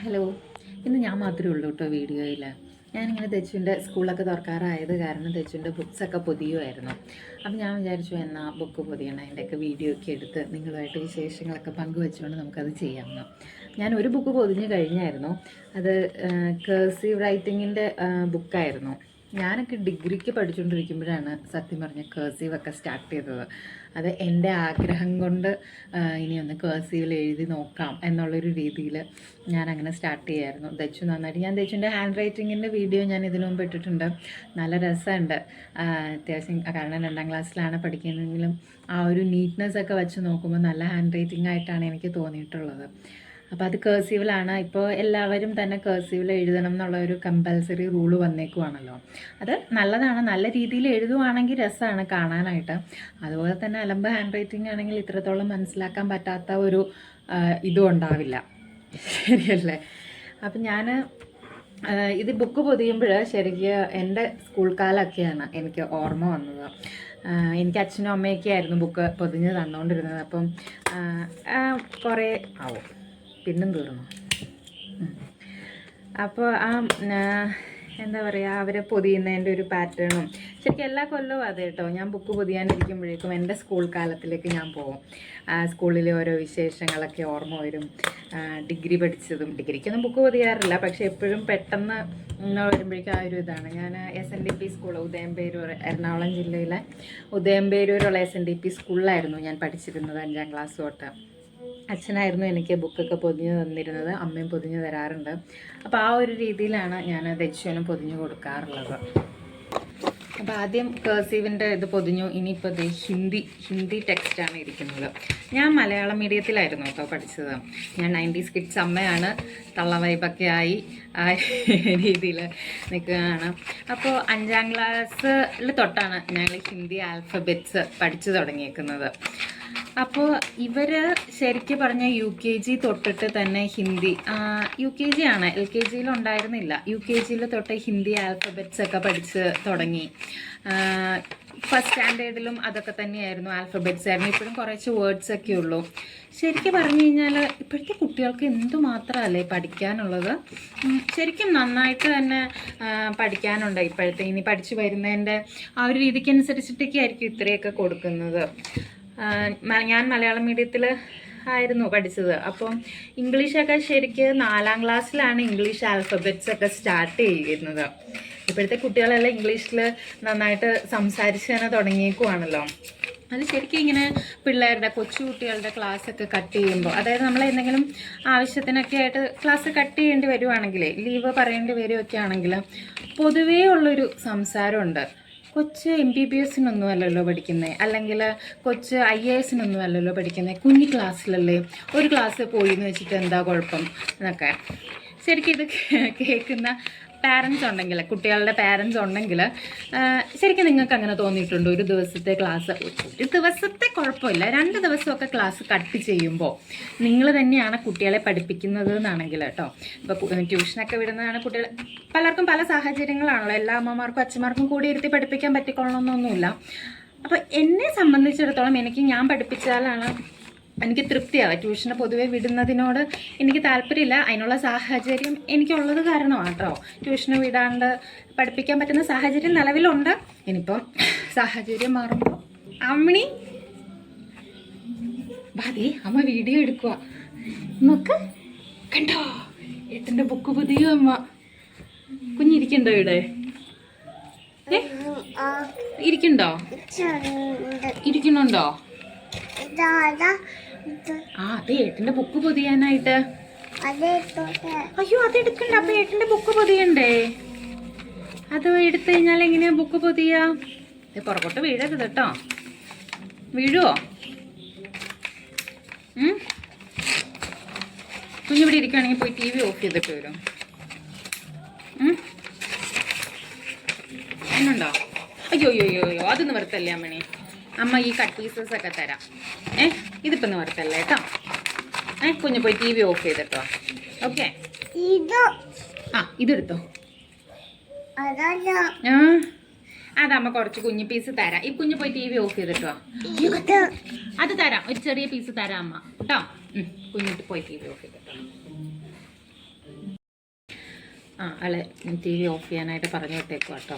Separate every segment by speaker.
Speaker 1: Hello. ഇന്ന് ഞാൻ മാത്രമേ ഉള്ളൂ കേട്ടോ വീഡിയോയിൽ ഞാനിങ്ങനെ തെച്ചുവിന്റെ സ്കൂളൊക്കെ തുറക്കാറായത് കാരണം തെച്ചുവിന്റെ ബുക്സൊക്കെ പൊതിയുമായിരുന്നു. അപ്പം ഞാൻ വിചാരിച്ചു എന്നാൽ ബുക്ക് പൊതിയണം അതിന്റെയൊക്കെ വീഡിയോ ഒക്കെ എടുത്ത് നിങ്ങളുമായിട്ട് വിശേഷങ്ങളൊക്കെ പങ്കുവെച്ചുകൊണ്ട് നമുക്കത് ചെയ്യാമെന്ന് ഞാൻ ഒരു ബുക്ക് പൊതിഞ്ഞ് കഴിഞ്ഞായിരുന്നു. അത് കേഴ്സീവ് റൈറ്റിങ്ങിന്റെ ബുക്കായിരുന്നു. ഞാനൊക്കെ ഡിഗ്രിക്ക് പഠിച്ചുകൊണ്ടിരിക്കുമ്പോഴാണ് സത്യം പറഞ്ഞ കേഴ്സീവ് ഒക്കെ സ്റ്റാർട്ട് ചെയ്തത്. അത് എന്റെ ആഗ്രഹം കൊണ്ട് ഇനി ഒന്ന് കേഴ്സീവിൽ എഴുതി നോക്കാം എന്നുള്ളൊരു രീതിയിൽ ഞാൻ അങ്ങനെ സ്റ്റാർട്ട് ചെയ്യായിരുന്നു. ദച്ചു നന്നായിട്ട് ഞാൻ ദച്ചുവിന്റെ ഹാൻഡ് റൈറ്റിങ്ങിന്റെ വീഡിയോ ഞാൻ ഇതിനു മുമ്പ് ഇട്ടിട്ടുണ്ട്. നല്ല രസമുണ്ട്. അത്യാവശ്യം കാരണം രണ്ടാം ക്ലാസ്സിലാണ് പഠിക്കുന്നതെങ്കിലും ആ ഒരു നീറ്റ്നെസ് ഒക്കെ വെച്ച് നോക്കുമ്പോൾ നല്ല ഹാൻഡ് റൈറ്റിംഗ് ആയിട്ടാണ് എനിക്ക് തോന്നിയിട്ടുള്ളത്. അപ്പോൾ അത് കേഴ്സീവിലാണ് ഇപ്പോൾ എല്ലാവരും തന്നെ കേഴ്സീവിൽ എഴുതണം എന്നുള്ള ഒരു കമ്പൽസറി റൂൾ വന്നേക്കുവാണല്ലോ. അത് നല്ലതാണ്. നല്ല രീതിയിൽ എഴുതുവാണെങ്കിൽ രസമാണ് കാണാനായിട്ട്. അതുപോലെ തന്നെ അലമ്പ് ഹാൻഡ് റൈറ്റിംഗ് ആണെങ്കിൽ ഇത്രത്തോളം മനസ്സിലാക്കാൻ പറ്റാത്ത ഒരു ഇതും ഉണ്ടാവില്ല. ശരിയല്ലേ? അപ്പം ഞാൻ ഇത് ബുക്ക് പൊതിയുമ്പോൾ ശരിക്കും എന്റെ സ്കൂൾ കാലമൊക്കെയാണ് എനിക്ക് ഓർമ്മ വന്നത്. എനിക്ക് അച്ഛനും അമ്മയൊക്കെ ആയിരുന്നു ബുക്ക് പൊതിഞ്ഞ് തന്നുകൊണ്ടിരുന്നത് അപ്പം കുറേ ആവും പിന്നും തീർന്നു. അപ്പോൾ ആ എന്താ പറയുക അവരെ പൊതിയുന്നതിന്റെ ഒരു പാറ്റേണും. ശരിക്കും എല്ലാ കൊല്ലവും അതെ കേട്ടോ ഞാൻ ബുക്ക് പൊതിയാനിരിക്കുമ്പോഴേക്കും എന്റെ സ്കൂൾ കാലത്തിലേക്ക് ഞാൻ പോകും. സ്കൂളിലെ ഓരോ വിശേഷങ്ങളൊക്കെ ഓർമ്മ വരും. ഡിഗ്രി പഠിച്ചതും. ഡിഗ്രിക്കൊന്നും ബുക്ക് പൊതിയാറില്ല. പക്ഷേ എപ്പോഴും പെട്ടെന്ന് വരുമ്പോഴേക്കും ആ ഒരു ഇതാണ്. ഞാൻ S N D P school Udayamperoor Ernakulam ജില്ലയിലെ ഉദയംപേരൂരുള്ള എസ് എൻ ഡി പി സ്കൂളിലായിരുന്നു ഞാൻ പഠിച്ചിരുന്നത് അഞ്ചാം ക്ലാസ് തൊട്ട്. അച്ഛനായിരുന്നു എനിക്ക് ബുക്കൊക്കെ പൊതിഞ്ഞ് തന്നിരുന്നത്. അമ്മയും പൊതിഞ്ഞ് തരാറുണ്ട്. അപ്പോൾ ആ ഒരു രീതിയിലാണ് ഞാൻ ദക്ഷ്യനും പൊതിഞ്ഞ് കൊടുക്കാറുള്ളത്. അപ്പോൾ ആദ്യം കേഴ്സീവിന്റെ ഇത് പൊതിഞ്ഞു. ഇനിയിപ്പോൾ ഹിന്ദി ഹിന്ദി ടെക്സ്റ്റാണ് ഇരിക്കുന്നത്. ഞാൻ മലയാളം മീഡിയത്തിലായിരുന്നു കേട്ടോ പഠിച്ചത്. ഞാൻ നയന്റീസ് കിഡ്സ് അമ്മയാണ്. തള്ള വൈബൊക്കെ ആയി ആ രീതിയിൽ നിൽക്കുകയാണ്. അപ്പോൾ അഞ്ചാം ക്ലാസ്സിൽ തൊട്ടാണ് ഞങ്ങൾ ഹിന്ദി ആൽഫബറ്റ്സ് പഠിച്ചു തുടങ്ങിയേക്കുന്നത്. അപ്പോൾ ഇവർ ശരിക്കും പറഞ്ഞ യു കെ ജി തൊട്ടിട്ട് തന്നെ ഹിന്ദി യു കെ ജി ആണ്. എൽ കെ ജിയിൽ ഉണ്ടായിരുന്നില്ല. യു കെ ജിയിൽ തൊട്ട് ഹിന്ദി ആൽഫബറ്റ്സ് ഒക്കെ പഠിച്ച് തുടങ്ങി. ഫസ്റ്റ് സ്റ്റാൻഡേർഡിലും അതൊക്കെ തന്നെയായിരുന്നു ആൽഫബറ്റ്സ് ആയിരുന്നു. ഇപ്പോഴും കുറച്ച് വേർഡ്സ് ഒക്കെ ഉള്ളൂ. ശരിക്കും പറഞ്ഞു കഴിഞ്ഞാൽ ഇപ്പോഴത്തെ കുട്ടികൾക്ക് എന്തുമാത്രമല്ലേ പഠിക്കാനുള്ളത്? ശരിക്കും നന്നായിട്ട് തന്നെ പഠിക്കാനുണ്ട് ഇപ്പോഴത്തെ. ഇനി പഠിച്ചു വരുന്നതിന്റെ ആ ഒരു രീതിക്ക് അനുസരിച്ചിട്ടൊക്കെ ആയിരിക്കും ഇത്രയൊക്കെ കൊടുക്കുന്നത്. ഞാൻ മലയാളം മീഡിയത്തിൽ ആയിരുന്നു പഠിച്ചത്. അപ്പം ഇംഗ്ലീഷൊക്കെ ശരിക്ക് നാലാം ക്ലാസ്സിലാണ് ഇംഗ്ലീഷ് ആൽഫബറ്റ്സ് ഒക്കെ സ്റ്റാർട്ട് ചെയ്യുന്നത്. ഇപ്പോഴത്തെ കുട്ടികളെല്ലാം ഇംഗ്ലീഷിൽ നന്നായിട്ട് സംസാരിച്ച് തന്നെ തുടങ്ങിയേക്കുവാണല്ലോ. അത് ശരിക്കും ഇങ്ങനെ പിള്ളേരുടെ കൊച്ചു കുട്ടികളുടെ ഒക്കെ കട്ട് ചെയ്യുമ്പോൾ അതായത് നമ്മൾ എന്തെങ്കിലും ആവശ്യത്തിനൊക്കെ ആയിട്ട് ക്ലാസ് കട്ട് ചെയ്യേണ്ടി വരുവാണെങ്കിൽ ലീവ് പറയേണ്ടി വരുമൊക്കെ ആണെങ്കിൽ പൊതുവേ ഉള്ളൊരു സംസാരമുണ്ട്. കൊച്ച് എം ബി ബി എസിനൊന്നും അല്ലല്ലോ പഠിക്കുന്നത് അല്ലെങ്കിൽ കൊച്ച് ഐ എ എസിനൊന്നും അല്ലല്ലോ പഠിക്കുന്നത് കുഞ്ഞി ക്ലാസ്സിലല്ലേ? ഒരു ക്ലാസ് പോയി എന്ന് വെച്ചിട്ട് എന്താ കുഴപ്പം? എന്നൊക്കെ. ശരിക്കും ഇത് കേൾക്കുന്ന പാരൻസ് ഉണ്ടെങ്കിൽ കുട്ടികളുടെ പാരൻസ് ഉണ്ടെങ്കിൽ ശരിക്കും നിങ്ങൾക്ക് അങ്ങനെ തോന്നിയിട്ടുണ്ടോ? ഒരു ദിവസത്തെ ക്ലാസ് ഒരു ദിവസത്തെ കുഴപ്പമില്ല. രണ്ട് ദിവസമൊക്കെ ക്ലാസ് കട്ട് ചെയ്യുമ്പോൾ നിങ്ങൾ തന്നെയാണ് കുട്ടികളെ പഠിപ്പിക്കുന്നത് എന്നാണെങ്കിൽ കേട്ടോ ഇപ്പോൾ ട്യൂഷനൊക്കെ വിടുന്നതാണ് കുട്ടികൾ പലർക്കും പല സാഹചര്യങ്ങളാണല്ലോ. എല്ലാ അമ്മമാർക്കും അച്ഛന്മാർക്കും കൂടി ഇരുത്തി പഠിപ്പിക്കാൻ പറ്റിക്കൊള്ളണമെന്നൊന്നുമില്ല അപ്പോൾ എന്നെ സംബന്ധിച്ചിടത്തോളം എനിക്ക് ഞാൻ പഠിപ്പിച്ചാലാണ് എനിക്ക് തൃപ്തിയാവുക ട്യൂഷന് പൊതുവെ വിടുന്നതിനോട് എനിക്ക് താല്പര്യമില്ല. അതിനുള്ള സാഹചര്യം എനിക്കുള്ളത് കാരണമാണ് കേട്ടോ ട്യൂഷന് വിടാണ്ട് പഠിപ്പിക്കാൻ പറ്റുന്ന സാഹചര്യം നിലവിലുണ്ട്. ഇനിയിപ്പം സാഹചര്യം മാറുമ്പോൾ അമ്മണി അതെ അമ്മ വീഡിയോ എടുക്കുക നമുക്ക് കണ്ടോ? ഏട്ടന്റെ ബുക്ക് പുതിയ അമ്മ. കുഞ്ഞിരിക്കണ്ടോ ഇവിടെ? ഇരിക്കണ്ടോ? ഇരിക്കണുണ്ടോ ആ അത് ഏട്ടന്റെ ബുക്ക് പൊതിയാനായിട്ട്. അയ്യോ അത് എടുക്കണ്ട. അപ്പൊ ഏട്ടന്റെ ബുക്ക് പൊതിയണ്ടേ? അത് എടുത്തു കഴിഞ്ഞാൽ എങ്ങനെയാ ബുക്ക് പൊതിയാ? ഇത് പുറകോട്ട് വീഴരുത് കേട്ടോ. വീഴുവോ? കുഞ്ഞിവിടെ ഇരിക്കുകയാണെങ്കിൽ പോയി ടി വി ഓഫ് ചെയ്തിട്ട് വരും? എന്നുണ്ടോ? അയ്യോ അയ്യോ അയ്യോ അതൊന്ന് അത് അമ്മണി? അമ്മ ഈ കട്ട് പീസസ് ഒക്കെ തരാം. ഏ? ഇതിപ്പോൾ നിവർത്തല്ലേ കേട്ടോ ഏ? കുഞ്ഞു പോയി ടി വി ഓഫ് ചെയ്തിട്ടോ. ഓക്കെ ആ ഇതെടുത്തോ. ആ അതമ്മ കുറച്ച് കുഞ്ഞു പീസ് തരാം. ഈ കുഞ്ഞു പോയി ടി വി ഓഫ് ചെയ്തിട്ടോ. അത് തരാം. ഒരു ചെറിയ പീസ് തരാം അമ്മ. കേട്ടോ കുഞ്ഞിട്ട് പോയി ടി വി ഓഫ് ചെയ്തിട്ടോ. ആ ആളെ ടി വി ഓഫ് ചെയ്യാനായിട്ട് പറഞ്ഞു വിട്ടേക്കും കേട്ടോ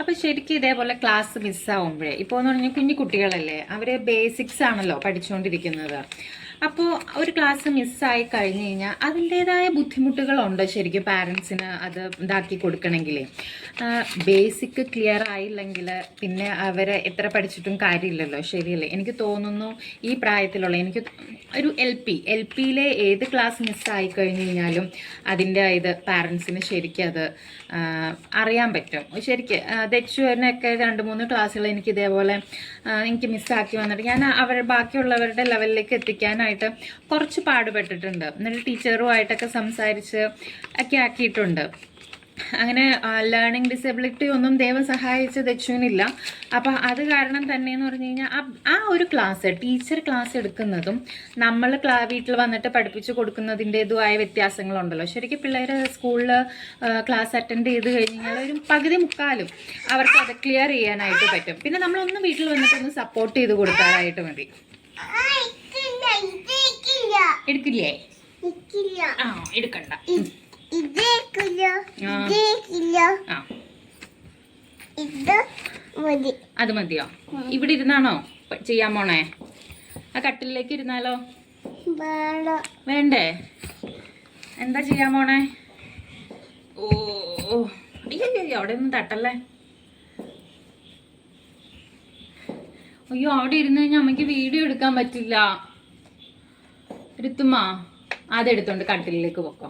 Speaker 1: അപ്പോൾ ശരിക്കും ഇതേപോലെ ക്ലാസ് മിസ്സാവുമ്പോഴേ ഇപ്പോൾ എന്ന് പറഞ്ഞാൽ കുഞ്ഞു കുട്ടികളല്ലേ അവർ ബേസിക്സ് ആണല്ലോ പഠിച്ചുകൊണ്ടിരിക്കുന്നത് അപ്പോൾ ഒരു ക്ലാസ് മിസ്സായി കഴിഞ്ഞ് കഴിഞ്ഞാൽ അതിന്റേതായ ബുദ്ധിമുട്ടുകളുണ്ട് ശരിക്കും പാരൻസിന് അത് ഇതാക്കി കൊടുക്കണമെങ്കിൽ ബേസിക് ക്ലിയർ ആയില്ലെങ്കിൽ പിന്നെ അവരെ എത്ര പഠിച്ചിട്ടും കാര്യമില്ലല്ലോ ശരിയല്ലേ? എനിക്ക് തോന്നുന്നു ഈ പ്രായത്തിലുള്ള എനിക്ക് ഒരു എൽ പി എൽ പിയിലെ ഏത് ക്ലാസ് മിസ്സായി കഴിഞ്ഞ് കഴിഞ്ഞാലും അതിന്റെ ഇത് പാരൻസിന് ശരിക്കും അത് അറിയാൻ പറ്റും. ശരിക്ക് ദച്ചുവിനൊക്കെ രണ്ട് മൂന്ന് ക്ലാസ്സുകൾ എനിക്ക് ഇതേപോലെ എനിക്ക് മിസ്സാക്കി വന്നിട്ട് ഞാൻ അവർ ബാക്കിയുള്ളവരുടെ ലെവലിലേക്ക് എത്തിക്കാനായിട്ട് കുറച്ച് പാടുപെട്ടിട്ടുണ്ട്. എന്നിട്ട് ടീച്ചറുമായിട്ടൊക്കെ സംസാരിച്ച് ഒക്കെ ആക്കിയിട്ടുണ്ട്. അങ്ങനെ ലേണിംഗ് ഡിസബിലിറ്റി ഒന്നും ദൈവം സഹായിച്ച ദക്ഷുവിനില്ല അപ്പം അത് കാരണം തന്നെ എന്ന് പറഞ്ഞു കഴിഞ്ഞാൽ ആ ഒരു ക്ലാസ് ടീച്ചർ ക്ലാസ് എടുക്കുന്നതും നമ്മൾ ക്ലാ വീട്ടിൽ വന്നിട്ട് പഠിപ്പിച്ചു കൊടുക്കുന്നതിന്റെതുമായ വ്യത്യാസങ്ങളുണ്ടല്ലോ. ശരിക്കും പിള്ളേർ സ്കൂളിൽ ക്ലാസ് അറ്റൻഡ് ചെയ്ത് കഴിഞ്ഞാൽ ഒരു പകുതി മുക്കാലും അവർക്ക് അത് ക്ലിയർ ചെയ്യാനായിട്ട് പറ്റും. പിന്നെ നമ്മളൊന്ന് വീട്ടിൽ വന്നിട്ടൊന്ന് സപ്പോർട്ട് ചെയ്ത് കൊടുക്കാനായിട്ട് മതി. എടുക്കില്ലേ? ആ എടുക്കണ്ട. അത് മതിയോ? ഇവിടെ ഇരുന്നാണോ ചെയ്യാൻ പോണേ? ആ കട്ടിലേക്ക് ഇരുന്നാലോ?
Speaker 2: വേണം.
Speaker 1: വേണ്ടേ? എന്താ ചെയ്യാൻ പോണേ? ഓ അയ്യോ, അവിടെ ഒന്നും തട്ടല്ലേ? അയ്യോ അവിടെ ഇരുന്ന് കഴിഞ്ഞാൽ അമ്മയ്ക്ക് വീഡിയോ എടുക്കാൻ പറ്റില്ല. എടുത്തുമ്മ അതെടുത്തോണ്ട് കട്ടിലേക്ക് പൊക്കോ.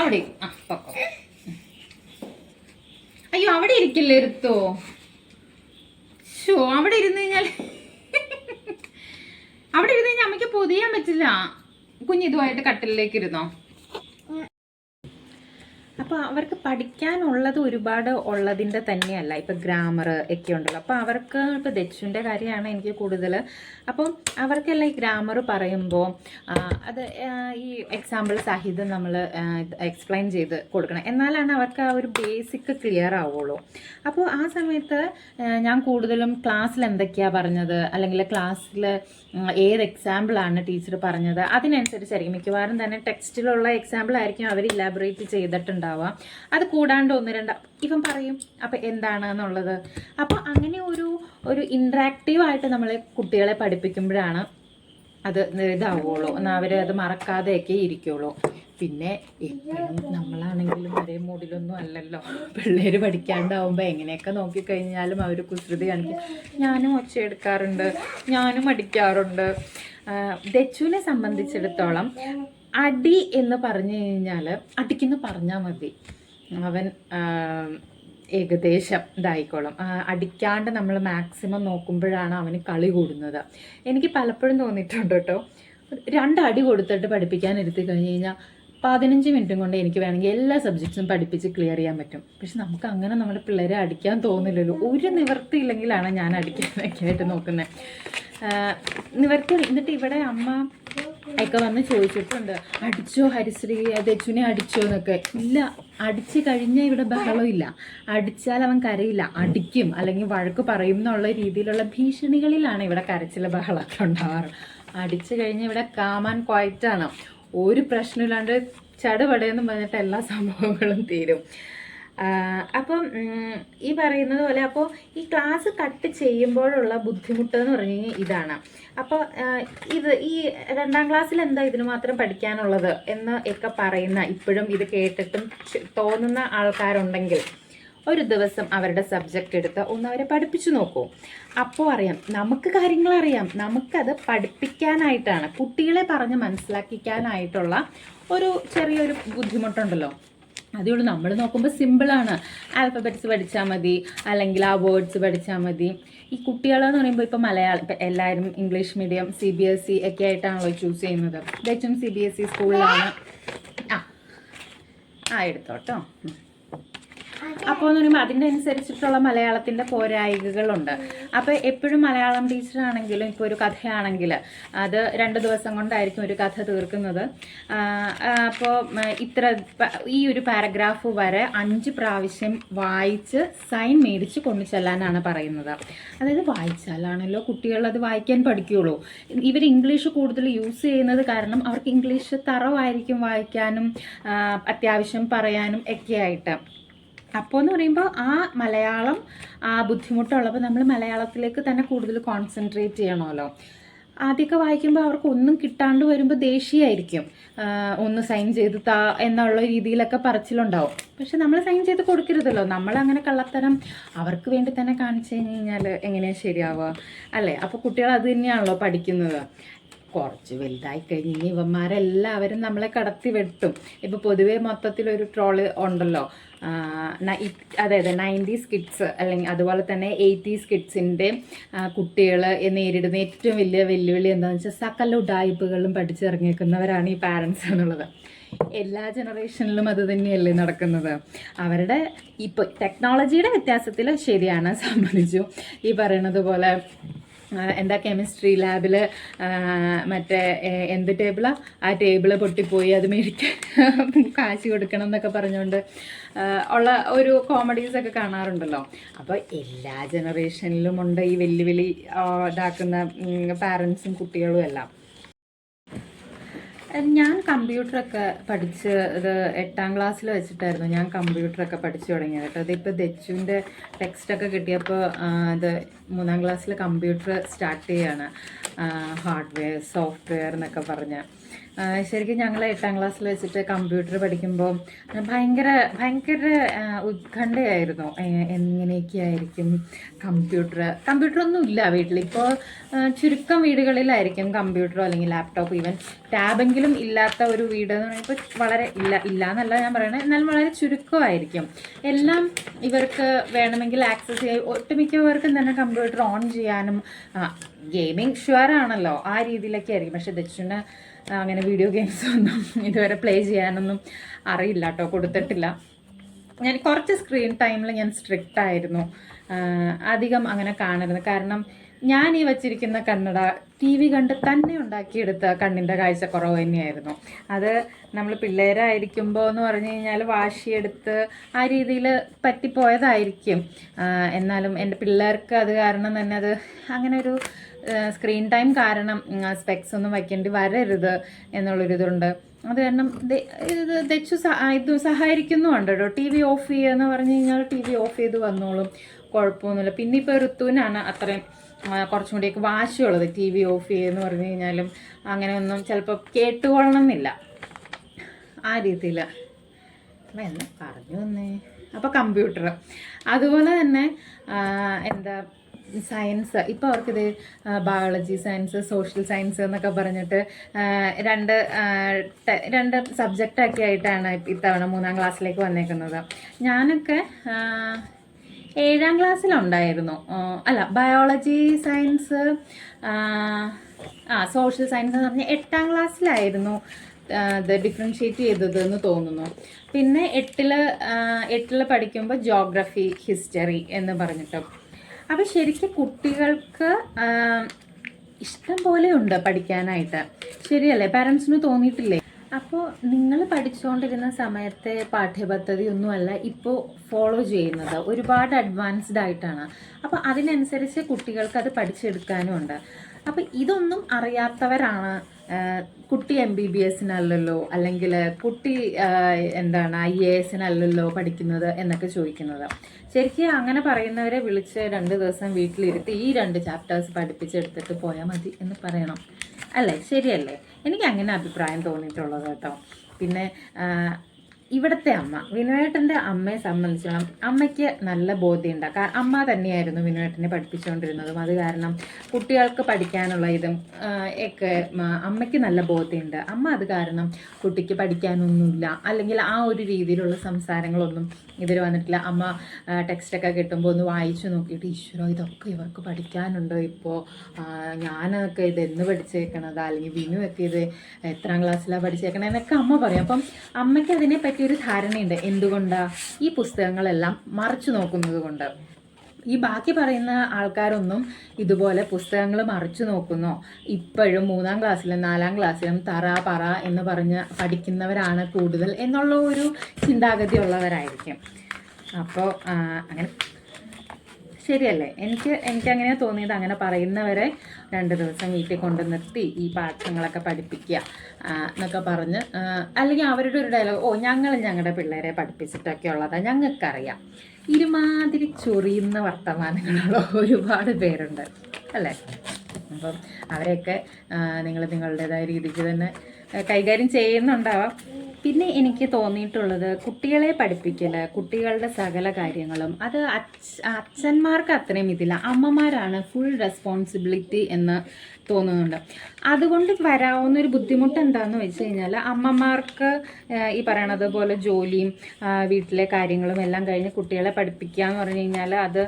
Speaker 1: അവിടെ ആ പൊക്കോ. അയ്യോ അവിടെ ഇരിക്കില്ലേ എടുത്തോ ഷോ അവിടെ ഇരുന്ന് കഴിഞ്ഞാൽ അവിടെ ഇരുന്ന് കഴിഞ്ഞാൽ അമ്മയ്ക്ക് പൊതിയാൻ പറ്റില്ല. കുഞ്ഞിതുമായിട്ട് കട്ടിലേക്ക് ഇരുന്നോ? അപ്പോൾ അവർക്ക് പഠിക്കാനുള്ളത് ഒരുപാട് ഉള്ളതിന്റെ തന്നെയല്ല. ഇപ്പം ഗ്രാമർ ഒക്കെ ഉണ്ടല്ലോ. അപ്പോൾ അവർക്ക് ഇപ്പോൾ ദച്ചുവിന്റെ കാര്യമാണ് എനിക്ക് കൂടുതൽ. അപ്പം അവർക്കെല്ലാം ഈ ഗ്രാമർ പറയുമ്പോൾ അത് ഈ എക്സാമ്പിൾ സഹിതം നമ്മൾ എക്സ്പ്ലെയിൻ ചെയ്ത് കൊടുക്കണം. എന്നാലാണ് അവർക്ക് ആ ഒരു ബേസിക് ക്ലിയർ ആവുള്ളൂ. അപ്പോൾ ആ സമയത്ത് ഞാൻ കൂടുതലും ക്ലാസ്സിൽ എന്തൊക്കെയാണ് പറഞ്ഞത്? അല്ലെങ്കിൽ ക്ലാസ്സിൽ ഏത് എക്സാമ്പിളാണ് ടീച്ചർ പറഞ്ഞത്? അതിനനുസരിച്ചായിരിക്കും. മിക്കവാറും തന്നെ ടെക്സ്റ്റിലുള്ള എക്സാമ്പിൾ ആയിരിക്കും അവർ ഇലാബറേറ്റ് ചെയ്തിട്ടുണ്ടാവുക അത് കൂടാണ്ട് ഒന്ന് രണ്ട് ഇവൻ പറയും അപ്പം എന്താണ് എന്നുള്ളത് അപ്പോൾ അങ്ങനെ ഒരു ഒരു ഇൻട്രാക്റ്റീവായിട്ട് നമ്മൾ കുട്ടികളെ പഠിപ്പിക്കുമ്പോഴാണ് അത് ഇതാവുള്ളൂ. എന്നാൽ അവർ അത് മറക്കാതെയൊക്കെ ഇരിക്കുള്ളൂ. പിന്നെ എപ്പോഴും നമ്മളാണെങ്കിലും ഒരേ മൂഡിലൊന്നും അല്ലല്ലോ. പിള്ളേർ പഠിക്കാണ്ടാവുമ്പോൾ എങ്ങനെയൊക്കെ നോക്കിക്കഴിഞ്ഞാലും അവർ കുസൃതി കാണിക്കും. ഞാനും ഒച്ചയെടുക്കാറുണ്ട് ഞാനും അടിക്കാറുണ്ട്. ദച്ചുവിനെ സംബന്ധിച്ചിടത്തോളം അടി എന്ന് പറഞ്ഞു കഴിഞ്ഞാൽ അടിക്കുന്നു പറഞ്ഞാൽ മതി. അവൻ ഏകദേശം ഇതായിക്കോളും. അടിക്കാണ്ട് നമ്മൾ മാക്സിമം നോക്കുമ്പോഴാണ് അവന് കളി കൂടുന്നത്. എനിക്ക് പലപ്പോഴും തോന്നിയിട്ടുണ്ട് കേട്ടോ. രണ്ടടി കൊടുത്തിട്ട് പഠിപ്പിക്കാൻ ഇരുത്തി കഴിഞ്ഞ് കഴിഞ്ഞാൽ പതിനഞ്ച് മിനിറ്റും കൊണ്ട് എനിക്ക് വേണമെങ്കിൽ എല്ലാ സബ്ജക്ട്സും പഠിപ്പിച്ച് ക്ലിയർ ചെയ്യാൻ പറ്റും. പക്ഷെ നമുക്ക് അങ്ങനെ നമ്മുടെ പിള്ളേരെ അടിക്കാൻ തോന്നില്ലല്ലോ. ഒരു നിവർത്തി ഇല്ലെങ്കിലാണ് ഞാൻ അടിക്കാനൊക്കെ ആയിട്ട് നോക്കുന്നത് നിവർത്തി എന്നിട്ട് ഇവിടെ അമ്മ ഒക്കെ വന്ന് ചോദിച്ചിട്ടുണ്ട്. അടിച്ചോ ഹരിശ്രീ ദച്ചുനെ അടിച്ചോ എന്നൊക്കെ. ഇല്ല അടിച്ച് കഴിഞ്ഞാൽ ഇവിടെ ബഹളമില്ല അടിച്ചാൽ അവൻ കരയില്ല. അടിക്കും അല്ലെങ്കിൽ വഴക്ക് പറയും എന്നുള്ള രീതിയിലുള്ള ഭീഷണികളിലാണ് ഇവിടെ കരച്ചിലെ ബഹളമൊക്കെ ഉണ്ടാവാറ്. അടിച്ചു കഴിഞ്ഞാൽ ഇവിടെ കാമാൻ ക്വയറ്റാണ് ഒരു പ്രശ്നമില്ലാണ്ട് ചടുപടയെന്ന് പറഞ്ഞിട്ട് എല്ലാ സംഭവങ്ങളും തീരും. അപ്പം ഈ പറയുന്നത് പോലെ അപ്പോൾ ഈ ക്ലാസ് കട്ട് ചെയ്യുമ്പോഴുള്ള ബുദ്ധിമുട്ട് എന്ന് പറഞ്ഞു കഴിഞ്ഞാൽ ഇതാണ്. അപ്പോൾ ഇത് ഈ രണ്ടാം ക്ലാസ്സിൽ എന്താ ഇതിന് മാത്രം പഠിക്കാനുള്ളത് എന്ന് ഒക്കെ പറയുന്ന ഇപ്പോഴും ഇത് കേട്ടിട്ടും തോന്നുന്ന ആൾക്കാരുണ്ടെങ്കിൽ ഒരു ദിവസം അവരുടെ സബ്ജക്റ്റ് എടുത്ത് ഒന്ന് അവരെ പഠിപ്പിച്ചു നോക്കൂ. അപ്പോൾ അറിയാം നമുക്ക് കാര്യങ്ങൾ അറിയാം നമുക്കത് പഠിപ്പിക്കാനായിട്ടാണ്. കുട്ടികളെ പറഞ്ഞ് മനസ്സിലാക്കിക്കാനായിട്ടുള്ള ഒരു ചെറിയൊരു ബുദ്ധിമുട്ടുണ്ടല്ലോ. അതേ ഉള്ളൂ. നമ്മൾ നോക്കുമ്പോൾ സിമ്പിളാണ് ആൽഫബറ്റ്സ് പഠിച്ചാൽ മതി. അല്ലെങ്കിൽ ആ വേർഡ്സ് പഠിച്ചാൽ മതി. ഈ കുട്ടികളെന്ന് പറയുമ്പോൾ ഇപ്പോൾ മലയാളം ഇപ്പം എല്ലാവരും English medium C B S E ഒക്കെ ആയിട്ടാണല്ലോ ചൂസ് ചെയ്യുന്നത്. ദച്ചും സി ബി എസ് ഇ സ്കൂളിലാണ് ആ ആ എടുത്തോട്ടോ. അപ്പോൾ എന്ന് പറയുമ്പോൾ അതിന്റെ അനുസരിച്ചിട്ടുള്ള മലയാളത്തിന്റെ പോരായികകളുണ്ട്. അപ്പോൾ എപ്പോഴും മലയാളം ടീച്ചറാണെങ്കിലും ഇപ്പോൾ ഒരു കഥയാണെങ്കിൽ അത് രണ്ട് ദിവസം കൊണ്ടായിരിക്കും ഒരു കഥ തീർക്കുന്നത്. അപ്പോൾ ഇത്ര ഈ ഒരു പാരഗ്രാഫ് വരെ അഞ്ച് പ്രാവശ്യം വായിച്ച് സൈൻ മേടിച്ച് കൊണ്ടു ചെല്ലാനാണ് പറയുന്നത്. അതായത് വായിച്ചാലാണല്ലോ കുട്ടികൾ അത് വായിക്കാൻ പഠിക്കുകയുള്ളൂ ഇവർ ഇംഗ്ലീഷ് കൂടുതൽ യൂസ് ചെയ്യുന്നത് കാരണം അവർക്ക് ഇംഗ്ലീഷ് തറവായിരിക്കും വായിക്കാനും അത്യാവശ്യം പറയാനും ഒക്കെ ആയിട്ട്. അപ്പോൾ എന്ന് പറയുമ്പോൾ ആ മലയാളം ആ ബുദ്ധിമുട്ടുള്ളപ്പോൾ നമ്മൾ മലയാളത്തിലേക്ക് തന്നെ കൂടുതൽ കോൺസെൻട്രേറ്റ് ചെയ്യണമല്ലോ ആദ്യമൊക്കെ വായിക്കുമ്പോൾ അവർക്ക് ഒന്നും കിട്ടാണ്ട് വരുമ്പോൾ ദേഷ്യമായിരിക്കും. ഒന്ന് സൈൻ ചെയ്ത് താ എന്നുള്ള രീതിയിലൊക്കെ പറച്ചിലുണ്ടാവും. പക്ഷെ നമ്മൾ സൈൻ ചെയ്ത് കൊടുക്കരുതല്ലോ. നമ്മളങ്ങനെ കള്ളത്തരം അവർക്ക് വേണ്ടി തന്നെ കാണിച്ചു കഴിഞ്ഞ് കഴിഞ്ഞാൽ എങ്ങനെയാണ് ശരിയാവുക? അല്ലേ? അപ്പോൾ കുട്ടികൾ അത് തന്നെയാണല്ലോ പഠിക്കുന്നത്. കുറച്ച് വലുതായി കഴിഞ്ഞ് ഇവന്മാരെല്ലാവരും നമ്മളെ കടത്തി വെട്ടും. ഇപ്പോൾ പൊതുവേ മൊത്തത്തിലൊരു ട്രോൾ ഉണ്ടല്ലോ. അതായത് നയന്റീസ് കിഡ്സ് അല്ലെങ്കിൽ അതുപോലെ തന്നെ എയ്റ്റീസ് കിഡ്സിന്റെ കുട്ടികൾ നേരിടുന്ന ഏറ്റവും വലിയ വെല്ലുവിളി എന്താണെന്ന് വെച്ചാൽ സകല ഉഡായ്പകളും പഠിച്ചിറങ്ങിയേക്കുന്നവരാണ് ഈ പാരൻസ് എന്നുള്ളത്. എല്ലാ ജനറേഷനിലും അത് തന്നെയല്ലേ നടക്കുന്നത്. അവരുടെ ഇപ്പോൾ ടെക്നോളജിയുടെ വ്യത്യാസത്തിൽ ശരിയാണ് സംബന്ധിച്ചു ഈ പറയണത് പോലെ എന്താ കെമിസ്ട്രി ലാബിൽ മറ്റേ എന്ത് ടേബിളാണ് ആ? ടേബിൾ പൊട്ടിപ്പോയി അത് മേടിക്കാൻ കാശ് കൊടുക്കണം എന്നൊക്കെ പറഞ്ഞുകൊണ്ട് ഉള്ള ഒരു കോമഡീസൊക്കെ കാണാറുണ്ടല്ലോ. അപ്പോൾ എല്ലാ ജനറേഷനിലും ഉണ്ട് ഈ വെല്ലുവിളി ഇതാക്കുന്ന പാരൻസും കുട്ടികളും എല്ലാം. ഞാൻ കമ്പ്യൂട്ടറൊക്കെ പഠിച്ച് ഇത് എട്ടാം ക്ലാസ്സിൽ വെച്ചിട്ടായിരുന്നു ഞാൻ കമ്പ്യൂട്ടറൊക്കെ പഠിച്ചു തുടങ്ങിയത് കേട്ടോ. അതിപ്പോൾ ദച്ചുവിന്റെ ടെക്സ്റ്റൊക്കെ കിട്ടിയപ്പോൾ ഇത് മൂന്നാം ക്ലാസ്സിൽ കമ്പ്യൂട്ടർ സ്റ്റാർട്ട് ചെയ്യാണ്. ഹാർഡ്വെയർ സോഫ്റ്റ്വെയർ എന്നൊക്കെ പറഞ്ഞ്. ശരിക്കും ഞങ്ങൾ എട്ടാം ക്ലാസ്സിൽ വെച്ചിട്ട് കമ്പ്യൂട്ടർ പഠിക്കുമ്പോൾ ഭയങ്കര ഭയങ്കര ഉത്കണ്ഠയായിരുന്നു. എങ്ങനെയൊക്കെയായിരിക്കും കമ്പ്യൂട്ടർ കമ്പ്യൂട്ടറൊന്നും ഇല്ല വീട്ടിൽ ഇപ്പോൾ ചുരുക്കം വീടുകളിലായിരിക്കും കമ്പ്യൂട്ടറോ അല്ലെങ്കിൽ ലാപ്ടോപ്പ് ഈവൻ ടാബെങ്കിലും ഇല്ലാത്ത ഒരു വീട് എന്ന് പറയുമ്പോൾ വളരെ ഇല്ല ഇല്ല എന്നല്ല ഞാൻ പറയണത് എന്നാലും വളരെ ചുരുക്കമായിരിക്കും. എല്ലാം ഇവർക്ക് വേണമെങ്കിൽ ആക്സസ് ചെയ്യാൻ ഒട്ടുമിക്കവർക്കും തന്നെ കമ്പ്യൂട്ടർ ഓൺ ചെയ്യാനും ഗെയിമിംഗ് ഷുവർ ആണല്ലോ ആ രീതിയിലൊക്കെ ആയിരിക്കും പക്ഷെ ദക്ഷിണ അങ്ങനെ വീഡിയോ ഗെയിംസ് ഒന്നും ഇതുവരെ പ്ലേ ചെയ്യാനൊന്നും അറിയില്ല കേട്ടോ കൊടുത്തിട്ടില്ല. ഞാൻ കുറച്ച് സ്ക്രീൻ ടൈമിൽ ഞാൻ സ്ട്രിക്റ്റ് ആയിരുന്നു. അധികം അങ്ങനെ കാണരുത്. കാരണം ഞാൻ ഈ വച്ചിരിക്കുന്ന കണ്ണട ടി വി കണ്ട് തന്നെ ഉണ്ടാക്കിയെടുത്ത കണ്ണിന്റെ കാഴ്ചക്കുറവ് തന്നെയായിരുന്നു. അത് നമ്മൾ പിള്ളേരായിരിക്കുമ്പോൾ എന്ന് പറഞ്ഞു കഴിഞ്ഞാൽ വാശിയെടുത്ത് ആ രീതിയിൽ പറ്റിപ്പോയതായിരിക്കും. എന്നാലും എന്റെ പിള്ളേർക്ക് അത് കാരണം തന്നെ അത് അങ്ങനെ ഒരു സ്ക്രീൻ ടൈം കാരണം സ്പെക്സ് ഒന്നും വയ്ക്കേണ്ടി വരരുത് എന്നുള്ളൊരിതുണ്ട്. അത് കാരണം ദച്ചു ഇത് സഹായിക്കുന്നുമുണ്ട് കേട്ടോ. ടി വി ഓഫ് ചെയ്യുക എന്ന് പറഞ്ഞു കഴിഞ്ഞാൽ ടി വി ഓഫ് ചെയ്ത് വന്നോളും. കുഴപ്പമൊന്നുമില്ല. പിന്നെ ഇപ്പോൾ ഋത്തുവിനാണ് അത്രയും കുറച്ചും കൂടിയൊക്കെ വാശിയുള്ളത് ടി വി ഓഫ് ചെയ്യുമെന്ന് പറഞ്ഞു കഴിഞ്ഞാലും അങ്ങനെയൊന്നും ചിലപ്പോൾ കേട്ടുകൊള്ളണം എന്നില്ല ആ രീതിയിൽ എന്നെ പറഞ്ഞു വന്നേ. അപ്പോൾ കമ്പ്യൂട്ടർ അതുപോലെ തന്നെ എന്താ സയൻസ് ഇപ്പോൾ അവർക്കിത് ബയോളജി സയൻസ് സോഷ്യൽ സയൻസ് എന്നൊക്കെ പറഞ്ഞിട്ട് രണ്ട് രണ്ട് സബ്ജക്റ്റൊക്കെ ആയിട്ടാണ് ഇത്തവണ മൂന്നാം ക്ലാസ്സിലേക്ക് വന്നേക്കുന്നത്. ഞാനൊക്കെ ഏഴാം ക്ലാസ്സിലുണ്ടായിരുന്നു അല്ല ബയോളജി സയൻസ് ആ, സോഷ്യൽ സയൻസ് എന്ന് പറഞ്ഞാൽ എട്ടാം ക്ലാസ്സിലായിരുന്നു ഇത് ഡിഫറൻഷ്യേറ്റ് ചെയ്തത് എന്ന് തോന്നുന്നു. പിന്നെ എട്ടിൽ എട്ടിൽ പഠിക്കുമ്പോൾ ജോഗ്രഫി ഹിസ്റ്ററി എന്ന് പറഞ്ഞിട്ട്. അപ്പോൾ ശരിക്കും കുട്ടികൾക്ക് ഇഷ്ടം പോലെ ഉണ്ട് പഠിക്കാനായിട്ട്. ശരിയല്ലേ? പാരൻസിന് തോന്നിയിട്ടില്ലേ? അപ്പോൾ നിങ്ങൾ പഠിച്ചുകൊണ്ടിരുന്ന സമയത്തെ പാഠ്യപദ്ധതി ഒന്നുമല്ല ഇപ്പോൾ ഫോളോ ചെയ്യുന്നത്. ഒരുപാട് അഡ്വാൻസ്ഡ് ആയിട്ടാണ്. അപ്പോൾ അതിനനുസരിച്ച് കുട്ടികൾക്ക് അത് പഠിച്ചെടുക്കാനും ഉണ്ട്. അപ്പോൾ ഇതൊന്നും അറിയാത്തവരാണ് കുട്ടി എം ബി ബി എസിനല്ലല്ലോ അല്ലെങ്കിൽ കുട്ടി എന്താണ് ഐ എ എസിനല്ലല്ലോ പഠിക്കുന്നത് എന്നൊക്കെ ചോദിക്കുന്നത്. ശരിക്കും അങ്ങനെ പറയുന്നവരെ വിളിച്ച് രണ്ട് ദിവസം വീട്ടിലിരുത്തി ഈ രണ്ട് ചാപ്റ്റേഴ്സ് പഠിപ്പിച്ചെടുത്തിട്ട് പോയാൽ മതി എന്ന് പറയണം. അല്ലേ? ശരിയല്ലേ? എനിക്ക് അങ്ങനെ അഭിപ്രായം തോന്നിയിട്ടുള്ളത് കേട്ടോ. പിന്നെ ഇവിടുത്തെ അമ്മ വിനുവേട്ടന്റെ അമ്മയെ സംബന്ധിച്ചോളം അമ്മയ്ക്ക് നല്ല ബോധ്യമുണ്ട്. കാരണം അമ്മ തന്നെയായിരുന്നു വിനുവേട്ടനെ പഠിപ്പിച്ചുകൊണ്ടിരുന്നതും. അത് കാരണം കുട്ടികൾക്ക് പഠിക്കാനുള്ള ഇതും ഒക്കെ അമ്മയ്ക്ക് നല്ല ബോധ്യമുണ്ട്. അമ്മ അത് കാരണം കുട്ടിക്ക് പഠിക്കാനൊന്നുമില്ല. അല്ലെങ്കിൽ ആ ഒരു രീതിയിലുള്ള സംസാരങ്ങളൊന്നും ഇതിൽ വന്നിട്ടില്ല. അമ്മ ടെക്സ്റ്റൊക്കെ കിട്ടുമ്പോൾ ഒന്ന് വായിച്ചു നോക്കിയിട്ട് ഈശ്വരോ ഇതൊക്കെ ഇവർക്ക് പഠിക്കാനുണ്ടോ ഇപ്പോൾ ഞാനൊക്കെ ഇത് എന്ന് പഠിച്ചേക്കണത്? അല്ലെങ്കിൽ വിനു ഒക്കെ ഇത് എത്രാം ക്ലാസ്സിലാണ് പഠിച്ചേക്കണത്? എന്നൊക്കെ അമ്മ പറയും. അപ്പം അമ്മയ്ക്ക് അതിനെപ്പറ്റി പറ്റി ഒരു ധാരണയുണ്ട്. എന്തുകൊണ്ടാ? ഈ പുസ്തകങ്ങളെല്ലാം മറിച്ചു നോക്കുന്നത് കൊണ്ട്. ഈ ബാക്കി പറയുന്ന ആൾക്കാരൊന്നും ഇതുപോലെ പുസ്തകങ്ങൾ മറിച്ചു നോക്കുന്നോ. ഇപ്പോഴും മൂന്നാം ക്ലാസ്സിലും നാലാം ക്ലാസ്സിലും തറ പറ എന്ന് പറഞ്ഞ് പഠിക്കുന്നവരാണ് കൂടുതൽ എന്നുള്ള ഒരു ചിന്താഗതി ഉള്ളവരായിരിക്കും. അപ്പോൾ അങ്ങനെ ശരിയല്ലേ? എനിക്ക് എനിക്ക് അങ്ങനെ തോന്നിയത് അങ്ങനെ പറയുന്നവരെ രണ്ട് ദിവസം വീട്ടിൽ കൊണ്ട് നിർത്തി ഈ പാഠങ്ങളൊക്കെ പഠിപ്പിക്കുക എന്നൊക്കെ പറഞ്ഞ് അല്ലെങ്കിൽ അവരുടെ ഒരു ഡയലോഗ് ഓ ഞങ്ങൾ ഞങ്ങളുടെ പിള്ളേരെ പഠിപ്പിച്ചിട്ടൊക്കെ ഉള്ളതാണ് ഞങ്ങൾക്കറിയാം. ഇരുമാതിരി ചൊറിയുന്ന വർത്തമാനങ്ങളുള്ള ഒരുപാട് പേരുണ്ട് അല്ലേ? അപ്പം അവരെയൊക്കെ നിങ്ങൾ നിങ്ങളുടേതായ രീതിക്ക് തന്നെ കൈകാര്യം ചെയ്യുന്നുണ്ടാവാം. പിന്നെ എനിക്ക് തോന്നിയിട്ടുള്ളത് കുട്ടികളെ പഠിപ്പിക്കൽ കുട്ടികളുടെ സകല കാര്യങ്ങളും. അത് അച്ഛ അച്ഛന്മാർക്ക് അത്രയും ഇതില്ല. അമ്മമാരാണ് ഫുൾ റെസ്പോൺസിബിലിറ്റി എന്ന് തോന്നുന്നുണ്ട്. അതുകൊണ്ട് വരാവുന്ന ഒരു ബുദ്ധിമുട്ട് എന്താണെന്ന് വെച്ച് കഴിഞ്ഞാൽ അമ്മമാർക്ക് ഈ പറയണത് പോലെ ജോലിയും വീട്ടിലെ കാര്യങ്ങളും എല്ലാം കഴിഞ്ഞ് കുട്ടികളെ പഠിപ്പിക്കുക എന്ന് പറഞ്ഞു കഴിഞ്ഞാൽ അത്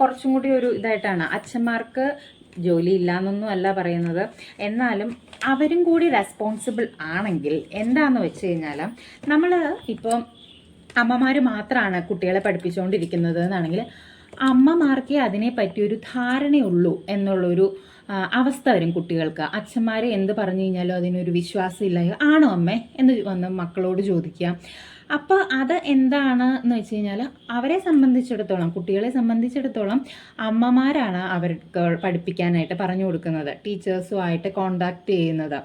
Speaker 1: കുറച്ചും കൂടി ഒരു ഇതായിട്ടാണ്. അച്ഛന്മാർക്ക് ജോലി ഇല്ലാന്നൊന്നും അല്ല പറയുന്നത്. എന്നാലും അവരും കൂടി റെസ്പോൺസിബിൾ ആണെങ്കിൽ എന്താന്ന് വെച്ച് കഴിഞ്ഞാൽ നമ്മൾ ഇപ്പോൾ അമ്മമാർ മാത്രമാണ് കുട്ടികളെ പഠിപ്പിച്ചുകൊണ്ടിരിക്കുന്നത് എന്നാണെങ്കിൽ അമ്മമാർക്കേ അതിനെ ഒരു ധാരണയുള്ളൂ എന്നുള്ളൊരു അവസ്ഥ വരും കുട്ടികൾക്ക്. അച്ഛന്മാർ എന്ത് പറഞ്ഞു കഴിഞ്ഞാലും അതിനൊരു വിശ്വാസം ഇല്ല ആണോ അമ്മേ? എന്ന് വന്ന് മക്കളോട് ചോദിക്കുക. അപ്പോൾ അത് എന്താണ് എന്ന് വെച്ച് കഴിഞ്ഞാൽ അവരെ സംബന്ധിച്ചിടത്തോളം കുട്ടികളെ സംബന്ധിച്ചിടത്തോളം അമ്മമാരാണ് അവർക്ക് പഠിപ്പിക്കാനായിട്ട് പറഞ്ഞു കൊടുക്കുന്നത് ടീച്ചേഴ്സുമായിട്ട് കോണ്ടാക്ട് ചെയ്യുന്നത്.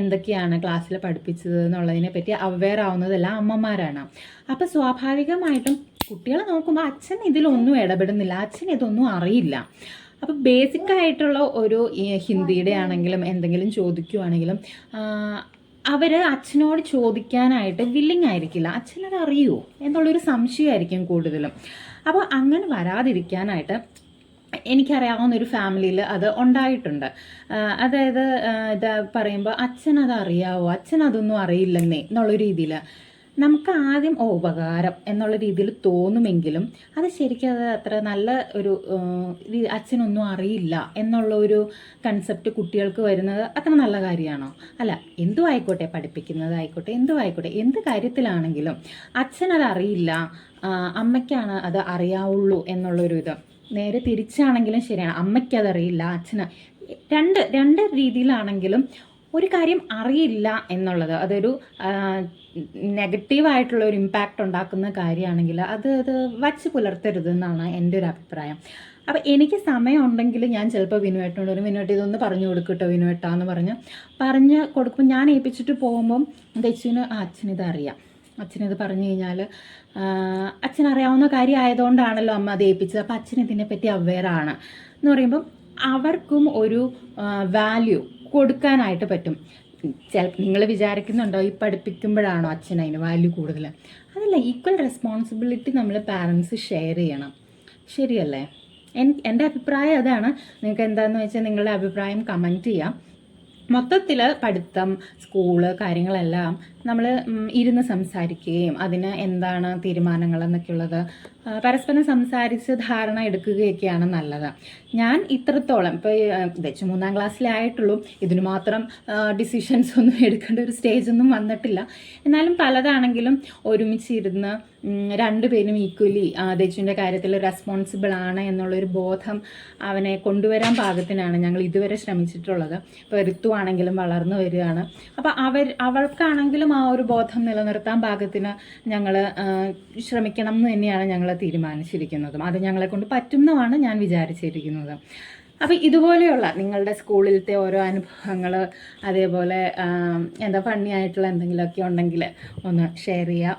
Speaker 1: എന്തൊക്കെയാണ് ക്ലാസ്സിൽ പഠിപ്പിച്ചത് എന്നുള്ളതിനെ പറ്റി അവെയർ ആവുന്നതെല്ലാം അമ്മമാരാണ്. അപ്പോൾ സ്വാഭാവികമായിട്ടും കുട്ടികളെ നോക്കുമ്പോൾ അച്ഛൻ ഇതിലൊന്നും ഇടപെടുന്നില്ല അച്ഛൻ ഇതൊന്നും അറിയില്ല. അപ്പോൾ ബേസിക് ആയിട്ടുള്ള ഒരു ഹിന്ദിയുടെ ആണെങ്കിലും എന്തെങ്കിലും ചോദിക്കുവാണെങ്കിലും അവർ അച്ഛനോട് ചോദിക്കാനായിട്ട് വില്ലിങ് ആയിരിക്കില്ല. അച്ഛനത് അറിയുമോ എന്നുള്ളൊരു സംശയമായിരിക്കും കൂടുതലും. അപ്പോൾ അങ്ങനെ വരാതിരിക്കാനായിട്ട് എനിക്കറിയാവുന്ന ഒരു ഫാമിലിയിൽ അത് ഉണ്ടായിട്ടുണ്ട്. അതായത് ഇത് പറയുമ്പോൾ അച്ഛൻ അത് അറിയാവോ അച്ഛൻ അതൊന്നും അറിയില്ലെന്നേ എന്നുള്ള രീതിയിൽ നമുക്ക് ആദ്യം ഓ ഉപകാരം എന്നുള്ള രീതിയിൽ തോന്നുമെങ്കിലും അത് ശരിക്കും അത് അത്ര നല്ല ഒരു അച്ഛനൊന്നും അറിയില്ല എന്നുള്ള ഒരു കൺസെപ്റ്റ് കുട്ടികൾക്ക് വരുന്നത് അത്ര നല്ല കാര്യമാണോ? അല്ല എന്തു ആയിക്കോട്ടെ പഠിപ്പിക്കുന്നതായിക്കോട്ടെ എന്തു ആയിക്കോട്ടെ എന്ത് കാര്യത്തിലാണെങ്കിലും അച്ഛനത് അറിയില്ല അമ്മയ്ക്കാണ് അത് അറിയാവുള്ളൂ എന്നുള്ളൊരു ഇത്. നേരെ തിരിച്ചാണെങ്കിലും ശരിയാണ് അമ്മയ്ക്ക് അതറിയില്ല അച്ഛന്. രണ്ട് രണ്ട് രീതിയിലാണെങ്കിലും ഒരു കാര്യം അറിയില്ല എന്നുള്ളത്. അതൊരു നെഗറ്റീവായിട്ടുള്ള ഒരു ഇമ്പാക്റ്റ് ഉണ്ടാക്കുന്ന കാര്യമാണെങ്കിൽ അത് അത് വച്ച് പുലർത്തരുത് എന്നാണ് എന്റെ ഒരു അഭിപ്രായം. അപ്പം എനിക്ക് സമയമുണ്ടെങ്കിൽ ഞാൻ ചിലപ്പോൾ വിനുവേട്ടുണ്ട് ഒരു വിനുവേട്ട് ഇതൊന്ന് പറഞ്ഞു കൊടുക്കട്ടോ വിനുവേട്ടാന്ന് പറഞ്ഞ്. പറഞ്ഞ് കൊടുക്കുമ്പോൾ ഞാൻ ഏൽപ്പിച്ചിട്ട് പോകുമ്പം ദച്ചുവിന് ആ അച്ഛനിത് അറിയാം അച്ഛനിത് പറഞ്ഞു കഴിഞ്ഞാൽ അച്ഛനറിയാവുന്ന കാര്യമായതുകൊണ്ടാണല്ലോ അമ്മ അത് ഏൽപ്പിച്ചത്. അപ്പം അച്ഛൻ ഇതിനെപ്പറ്റി അവെയറാണ് എന്ന് പറയുമ്പം അവർക്കും ഒരു വാല്യൂ കൊടുക്കാനായിട്ട് പറ്റും. ചില നിങ്ങൾ വിചാരിക്കുന്നുണ്ടോ ഈ പഠിപ്പിക്കുമ്പോഴാണോ അച്ഛൻ അതിന് വാല്യൂ കൂടുതൽ? അതല്ല ഈക്വൽ റെസ്പോൺസിബിലിറ്റി നമ്മൾ പാരൻസ് ഷെയർ ചെയ്യണം. ശരിയല്ലേ? എൻ എന്റെ അഭിപ്രായം അതാണ്. നിങ്ങൾക്ക് എന്താണെന്ന് വെച്ചാൽ നിങ്ങളുടെ അഭിപ്രായം കമന്റ് ചെയ്യാം. മൊത്തത്തിൽ പഠിത്തം സ്കൂൾ കാര്യങ്ങളെല്ലാം നമ്മൾ ഇരുന്ന് സംസാരിക്കുകയും അതിന് എന്താണ് തീരുമാനങ്ങൾ എന്നൊക്കെ ഉള്ളത് പരസ്പരം സംസാരിച്ച് ധാരണ എടുക്കുകയൊക്കെയാണ് നല്ലത്. ഞാൻ ഇത്രത്തോളം ഇപ്പോൾ വെച്ച് മൂന്നാം ക്ലാസ്സിലേ ആയിട്ടുള്ളൂ ഇതിന് മാത്രം ഡിസിഷൻസ് ഒന്നും എടുക്കേണ്ട ഒരു സ്റ്റേജ് ഒന്നും വന്നിട്ടില്ല. എന്നാലും പലതാണെങ്കിലും ഒരുമിച്ചിരുന്ന് രണ്ടുപേരും ഈക്വലി ദച്ചുവിന്റെ കാര്യത്തിൽ റെസ്പോൺസിബിൾ ആണ് എന്നുള്ളൊരു ബോധം അവനെ കൊണ്ടുവരാൻ പാകത്തിനാണ് ഞങ്ങൾ ഇതുവരെ ശ്രമിച്ചിട്ടുള്ളത്. ഇപ്പോൾ ഋത്തു ആണെങ്കിലും വളർന്നു വരികയാണ്. അപ്പോൾ അവർ അവൾക്കാണെങ്കിലും ഒരു ബോധം നിലനിർത്താൻ പാകത്തിന് ഞങ്ങൾ ശ്രമിക്കണം എന്ന് തന്നെയാണ് ഞങ്ങൾ തീരുമാനിച്ചിരിക്കുന്നതും. അത് ഞങ്ങളെ കൊണ്ട് പറ്റുന്നതാണ് ഞാൻ വിചാരിച്ചിരിക്കുന്നത്. അപ്പോൾ ഇതുപോലെയുള്ള നിങ്ങളുടെ സ്കൂളിലത്തെ ഓരോ അനുഭവങ്ങൾ അതേപോലെ എന്താ ഫണ്ണി ആയിട്ടുള്ള എന്തെങ്കിലുമൊക്കെ ഉണ്ടെങ്കിൽ ഒന്ന് ഷെയർ ചെയ്യുക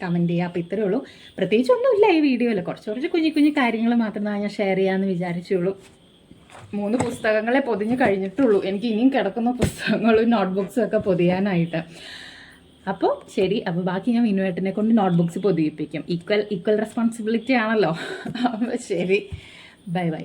Speaker 1: കമന്റ് ചെയ്യുക അപ്പോൾ ഇത്രയേ ഉള്ളൂ. പ്രത്യേകിച്ച് ഒന്നുമില്ല ഈ വീഡിയോയിൽ കുറച്ച് കുറച്ച് കുഞ്ഞു കുഞ്ഞു കാര്യങ്ങൾ മാത്രമേ ഞാൻ ഷെയർ ചെയ്യാമെന്ന് വിചാരിച്ചുള്ളൂ. മൂന്ന് പുസ്തകങ്ങളെ പൊതിഞ്ഞ് കഴിഞ്ഞിട്ടുള്ളൂ. എനിക്ക് ഇനിയും കിടക്കുന്ന പുസ്തകങ്ങളും നോട്ട്ബുക്സും ഒക്കെ പൊതിയാനായിട്ട്. അപ്പോൾ ശരി അപ്പോൾ ബാക്കി ഞാൻ വിനുവേട്ടനെ കൊണ്ട് നോട്ട്ബുക്സ് പൊതിയിപ്പിക്കും. ഈക്വൽ ഈക്വൽ റെസ്പോൺസിബിലിറ്റി ആണല്ലോ. അപ്പോൾ ശരി. Bye bye